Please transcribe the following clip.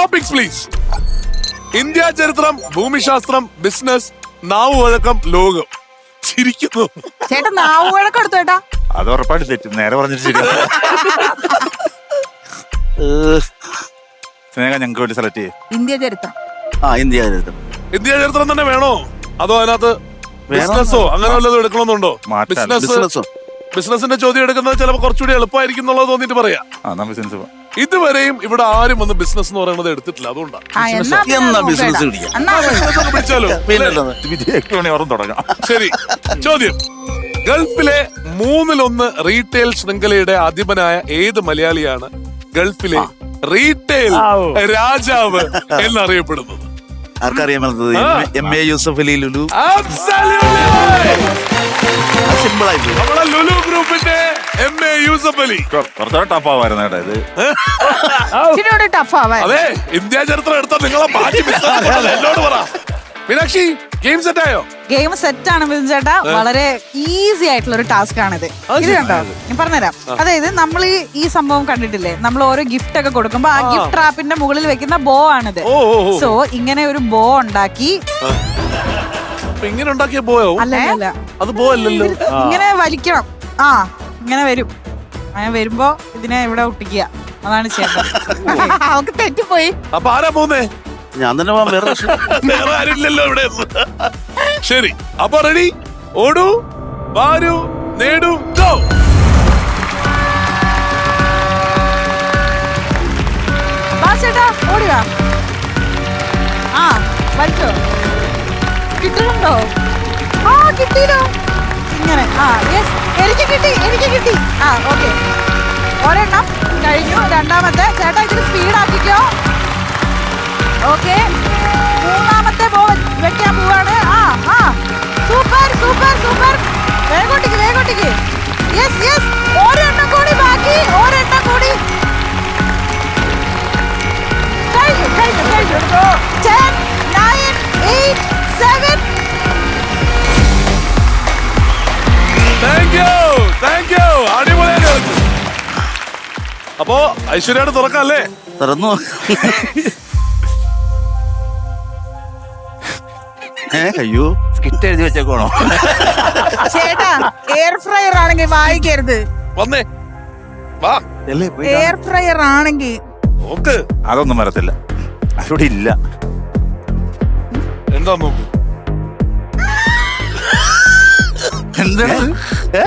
Topics please India ചരിത്രം ഭൂമിശാസ്ത്രം business നാവ് വഴക്കം ലോകം. ചിരിക്കുന്നു. ചേട്ടാ വഴക്കം എടുത്തു ചേട്ടാ? അത് ഉറപ്പായിട്ട് തെറ്റും. നേരെ പറഞ്ഞിട്ട് ശരി സ്നേഹ ഞങ്ങൾക്ക് വേണ്ടി സെലക്ട് ചെയ്യും. ഇന്ത്യ ചരിത്രം. ആ ഇന്ത്യ ചരിത്രം. ഇന്ത്യ ചരിത്രം തന്നെ വേണോ? അതോ അതിനകത്ത് ബിസിനസ്സോ അങ്ങനെ വല്ലതും എടുക്കണമെന്നുണ്ടോ? മാറ്റാം. ബിസിനസ് ബിസിനസ്സോ ബിസിനസിന്റെ ചോദ്യം എടുക്കുന്നത് ചിലപ്പോൾ കുറച്ചുകൂടി എളുപ്പമായിരിക്കും എന്നുള്ളത് തോന്നിട്ട് പറയാം. ആ ബിസിനസ് പോവാം ഇതുവരെയും ഇവിടെ ആരും വന്ന് ബിസിനസ് എന്ന് പറയുന്നത് എടുത്തിട്ടില്ല. അതുകൊണ്ടാണ് എന്നാ. ബിസിനസ് പിടിക്കാം. പിടിച്ചാലോ. ഓർമ്മ തുടങ്ങാം. ശരി. ചോദ്യം. ഗൾഫിലെ മൂന്നിലൊന്ന് റീറ്റെയിൽ ശൃംഖലയുടെ അധിപനായ ഏത് മലയാളിയാണ് ഗൾഫിലെ റീറ്റെയിൽ രാജാവ് എന്നറിയപ്പെടുന്നത്? ആർക്കറിയാമെന്നത്. M A Yusuf Ali Lulu. Absolutely! എ കുറച്ചുകൂടെ ടഫ് ആവായിരുന്നു കേട്ടോ ഇത്. ഇച്ചിരി ടഫ് ആവാൻ അതെ ഇന്ത്യ ചരിത്രം എടുത്ത നിങ്ങളെ മാറ്റി business കൊണ്ടല്ല, എന്നോട് പറ. മീനാക്ഷി ഗെയിം സെറ്റ് ആയോ? ഗെയിം സെറ്റ് ആണ് മിഥുൻ ചേട്ടാ. വളരെ ഈസി ആയിട്ടുള്ള ഒരു ടാസ്ക് ആണിത്. ഇത്. കണ്ടോ? ഞാൻ പറഞ്ഞുതരാം. അതായത് നമ്മൾ ഈ ഈ സംഭവം കണ്ടിട്ടില്ലേ? നമ്മൾ ഓരോ ഗിഫ്റ്റ് ഒക്കെ കൊടുക്കുമ്പോ ആ ഗിഫ്റ്റ് ട്രാപ്പിന്റെ മുകളിൽ വെക്കുന്ന ബോ ആണിത്. ഓ ഓ ഓ. സോ ഇങ്ങനെ ഒരു ബോ ഉണ്ടാക്കി അപ്പൊ ഇങ്ങനെ ഉണ്ടാക്കിയ പോയോ അല്ല അല്ല അത് പോയല്ലോ ഇങ്ങനെ വലിക്കണം. ആ ഇങ്ങനെ വരും. അങ്ങനെ വരുമ്പോ ഇതിനെ ഇവിടെ ഒട്ടിക്കുക. അതാണ് ചെയ്യേണ്ടത് അവർക്ക് തെറ്റിപ്പോയി. അപ്പൊ ആരാ പോന്നേ ഞാൻ തന്നെ പോവാൻ വേറെ ആരില്ലല്ലോ ഇവിടെ. ശരി അപ്പൊ റെഡി ഓടൂ വാരൂ നേടൂ ഗോ ചേട്ടാ ഓടുക. ആ വലിച്ചോ. കിട്ടുന്നുണ്ടോ ആ കിട്ടിയല്ലോ. ഇങ്ങനെ. ആ യെസ് എനിക്ക് കിട്ടി എനിക്ക് കിട്ടി. ആ ഓക്കെ രണ്ടാമത്തെ ചേട്ടാ ഇച്ചിരി സ്പീഡ് ആക്കിക്കോ. ഓക്കെ മൂന്നാമത്തെ ബോ വെക്കാൻ പോവാണ്. അപ്പോ ഐശ്വര്യയുടെ തുറക്കാം അല്ലേ തുറന്നു അയ്യോ സ്കിറ്റ് എഴുതി വെച്ചേക്കോണോ ചേട്ടാ എയർ ഫ്രയർ ആണെങ്കിൽ വായിക്കരുത്. വന്നേ. വാ. അല്ലേ എയർ ഫ്രയർ ആണെങ്കിൽ. നോക്ക്. അതൊന്നും വരത്തില്ല. അവിടെ ഇല്ല. എന്താ നോക്ക്? എന്താണ്? ഏ?